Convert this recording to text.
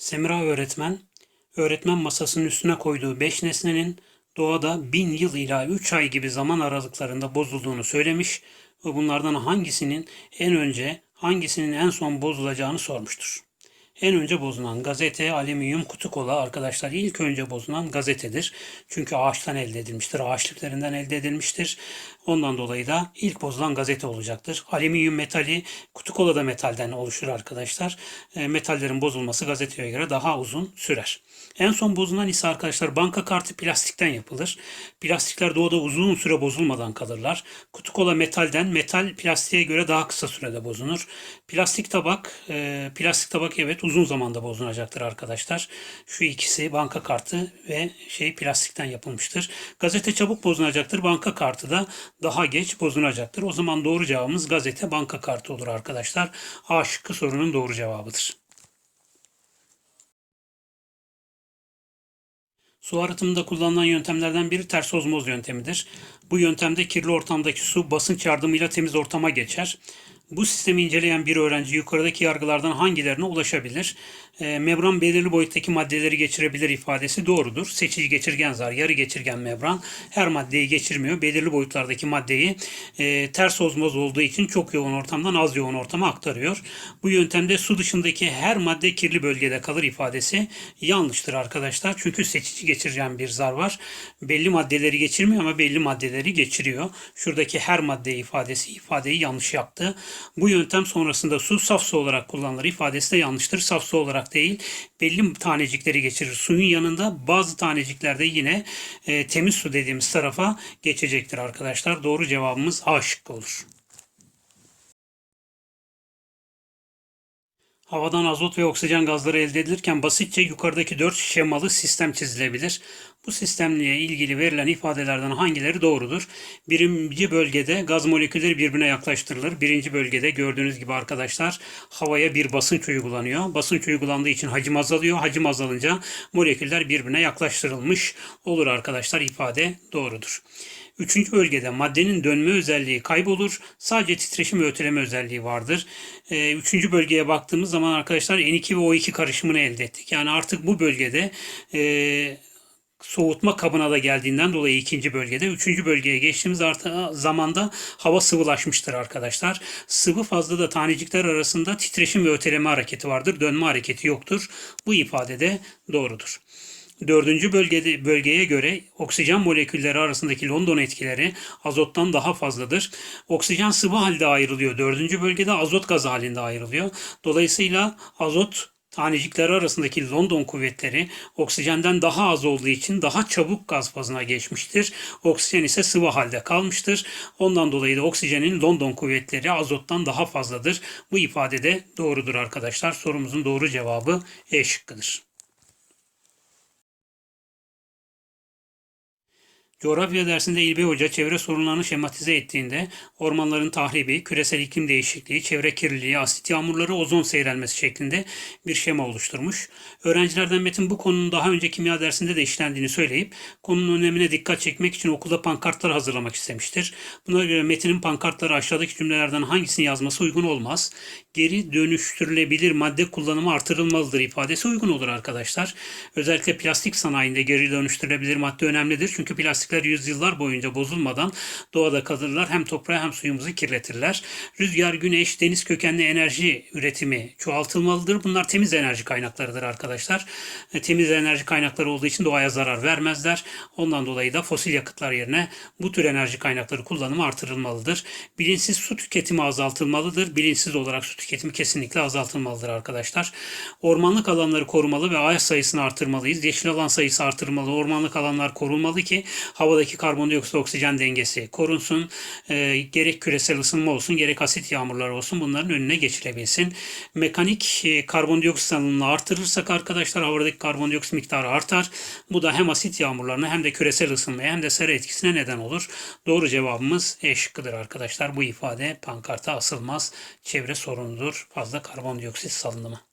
Semra öğretmen, öğretmen masasının üstüne koyduğu beş nesnenin doğada bin yıl ila üç ay gibi zaman aralıklarında bozulduğunu söylemiş ve bunlardan hangisinin en önce, hangisinin en son bozulacağını sormuştur. En önce bozulan gazete alüminyum kutu kola arkadaşlar ilk önce bozulan gazetedir. Çünkü ağaçtan elde edilmiştir, ağaçlıklarından elde edilmiştir. Ondan dolayı da ilk bozulan gazete olacaktır. Alüminyum metali kutu kola da metalden oluşur arkadaşlar. E, metallerin bozulması gazeteye göre daha uzun sürer. En son bozulan ise arkadaşlar banka kartı plastikten yapılır. Plastikler doğada uzun süre bozulmadan kalırlar. Kutu kola metalden, metal plastiğe göre daha kısa sürede bozulur. Plastik tabak, e, plastik tabak evet uzun zamanda bozulacaktır arkadaşlar. Şu ikisi banka kartı ve şey plastikten yapılmıştır. Gazete çabuk bozulacaktır. Banka kartı da daha geç bozulacaktır. O zaman doğru cevabımız gazete banka kartı olur arkadaşlar. A şıkkı sorunun doğru cevabıdır. Su arıtımında kullanılan yöntemlerden biri ters ozmoz yöntemidir. Bu yöntemde kirli ortamdaki su basınç yardımıyla temiz ortama geçer. Bu sistemi inceleyen bir öğrenci yukarıdaki yargılardan hangilerine ulaşabilir? E, membran belirli boyuttaki maddeleri geçirebilir ifadesi doğrudur. Seçici geçirgen zar, yarı geçirgen membran her maddeyi geçirmiyor. Belirli boyutlardaki maddeyi e, ters ozmoz olduğu için çok yoğun ortamdan az yoğun ortama aktarıyor. Bu yöntemde su dışındaki her madde kirli bölgede kalır ifadesi yanlıştır arkadaşlar. Çünkü seçici geçirgen bir zar var. Belli maddeleri geçirmiyor ama belli maddeleri geçiriyor. Şuradaki her madde ifadesi ifadeyi yanlış yaptı. Bu yöntem sonrasında su saf su olarak kullanılır ifadesi de yanlıştır. Saf su olarak değil belli tanecikleri geçirir. Suyun yanında bazı taneciklerde yine e, temiz su dediğimiz tarafa geçecektir arkadaşlar. Doğru cevabımız A şıkkı olur. Havadan azot ve oksijen gazları elde edilirken basitçe yukarıdaki dört şemalı sistem çizilebilir. Bu sistemle ilgili verilen ifadelerden hangileri doğrudur? Birinci bölgede gaz molekülleri birbirine yaklaştırılır. Birinci bölgede gördüğünüz gibi arkadaşlar havaya bir basınç uygulanıyor. Basınç uygulandığı için hacim azalıyor. Hacim azalınca moleküller birbirine yaklaştırılmış olur arkadaşlar. İfade doğrudur. Üçüncü bölgede maddenin dönme özelliği kaybolur. Sadece titreşim ve öteleme özelliği vardır. Ee, üçüncü bölgeye baktığımız zaman arkadaşlar N2 ve O2 karışımını elde ettik. Yani artık bu bölgede e, soğutma kabına da geldiğinden dolayı ikinci bölgede. Üçüncü bölgeye geçtiğimiz zamanda hava sıvılaşmıştır arkadaşlar. Sıvı fazla da tanecikler arasında titreşim ve öteleme hareketi vardır. Dönme hareketi yoktur. Bu ifade de doğrudur. Dördüncü bölgede, bölgeye göre oksijen molekülleri arasındaki London etkileri azottan daha fazladır. Oksijen sıvı halde ayrılıyor. Dördüncü bölgede azot gazı halinde ayrılıyor. Dolayısıyla azot tanecikleri arasındaki London kuvvetleri oksijenden daha az olduğu için daha çabuk gaz fazına geçmiştir. Oksijen ise sıvı halde kalmıştır. Ondan dolayı da oksijenin London kuvvetleri azottan daha fazladır. Bu ifade de doğrudur arkadaşlar. Sorumuzun doğru cevabı E şıkkıdır. Coğrafya dersinde İlbey Hoca çevre sorunlarını şematize ettiğinde ormanların tahribi, küresel iklim değişikliği, çevre kirliliği, asit yağmurları, ozon seyrelmesi şeklinde bir şema oluşturmuş. Öğrencilerden Metin bu konunun daha önce kimya dersinde de işlendiğini söyleyip konunun önemine dikkat çekmek için okulda pankartlar hazırlamak istemiştir. Buna göre Metin'in pankartları aşağıdaki cümlelerden hangisini yazması uygun olmaz. Geri dönüştürülebilir madde kullanımı artırılmalıdır ifadesi uygun olur arkadaşlar. Özellikle plastik sanayinde geri dönüştürülebilir madde önemlidir. Çünkü plastik plastikler yüzyıllar boyunca bozulmadan doğada kalırlar. Hem toprağı hem suyumuzu kirletirler. Rüzgar, güneş, deniz kökenli enerji üretimi çoğaltılmalıdır. Bunlar temiz enerji kaynaklarıdır arkadaşlar. E, temiz enerji kaynakları olduğu için doğaya zarar vermezler. Ondan dolayı da fosil yakıtlar yerine bu tür enerji kaynakları kullanımı artırılmalıdır. Bilinçsiz su tüketimi azaltılmalıdır. Bilinçsiz olarak su tüketimi kesinlikle azaltılmalıdır arkadaşlar. Ormanlık alanları korumalı ve ağaç sayısını artırmalıyız. Yeşil alan sayısı artırılmalı. Ormanlık alanlar korunmalı ki havadaki karbondioksit oksijen dengesi korunsun. E, gerek küresel ısınma olsun gerek asit yağmurları olsun bunların önüne geçilebilsin. Mekanik e, karbondioksit salınımını artırırsak arkadaşlar havadaki karbondioksit miktarı artar. Bu da hem asit yağmurlarına hem de küresel ısınmaya hem de sera etkisine neden olur. Doğru cevabımız E şıkkıdır arkadaşlar. Bu ifade pankarta asılmaz. Çevre sorunudur. Fazla karbondioksit salınımı.